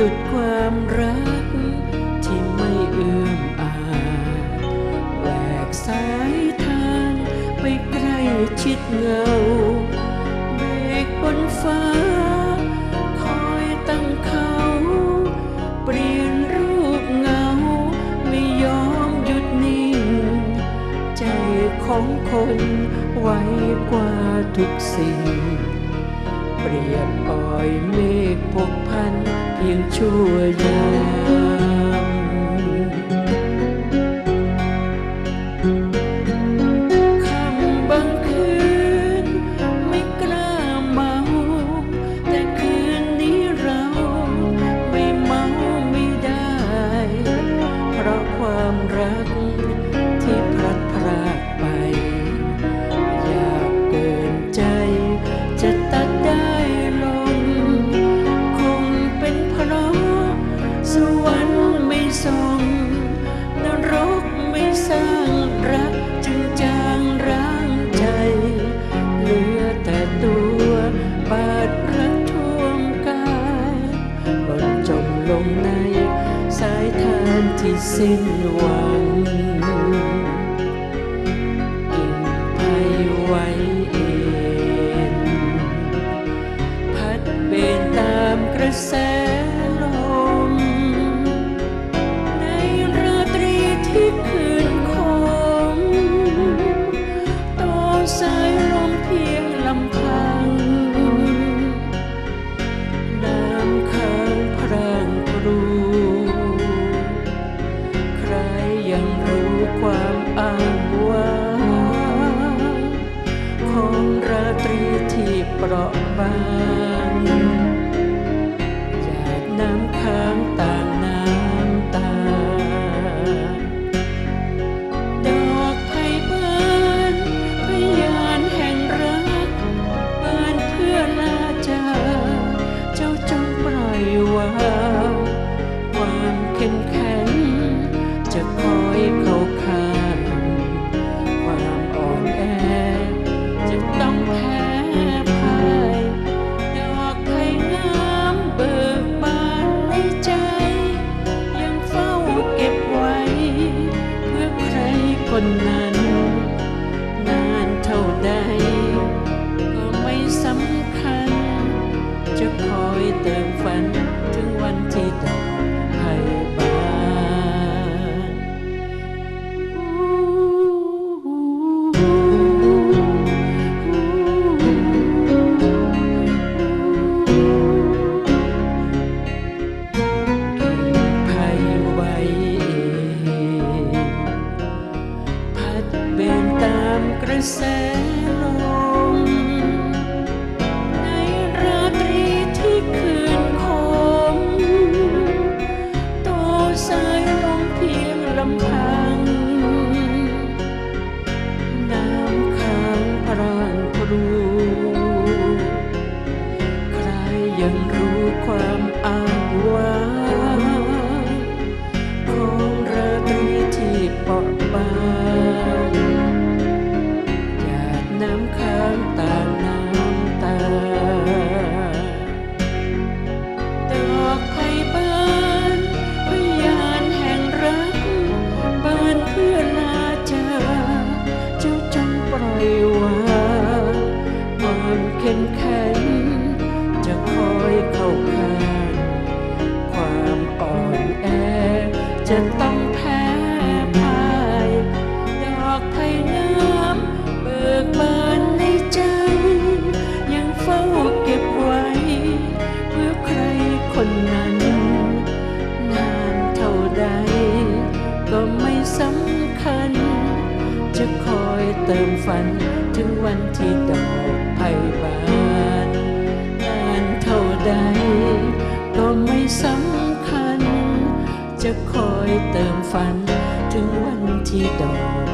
ดุดความรัก ที่ไม่เอื้อมอาแหวกสายทางไปใกล้ชิดเงาเมฆบนฟ้า คอยตั้งเขา เปลี่ยนรูปเงา ไม่ยอมหยุดนิ่ง ใจของคนไวกว่าทุกสิ่ง เปรียบอ่อยเมฆพกพันเพียงชั่วยาม ได้ลง คงเป็นเพราะสวรรค์ไม่ส่งนรกไม่สร้างรักจึงจางร้างใจ เหลือแต่ตัวบาดรักท่วมกายหล่นจมลงในสายทานที่สิ้นหวัง แสลม ในราตรีที่คืนคมต่อสายลมเพียงลำพัง น้ำค้างพรางพรู ใครยังรู้ความอ้างว้างของราตรีที่เปราะบางา เข้มแข็งจะคอยเข้าข้างความอ่อนแอ จะต้องแพ้พ่ายดอกไผ่งามเบิกบานในใจ ยังเฝ้าเก็บไว้ เพื่อใครคนนั้น นานเท่าใด ก็ไม่สำคัญ จะคอยเติมฝันถึงวันที่ดอก ไม่สำคัญ จะคอยเติมฝัน ถึงวันที่ดอก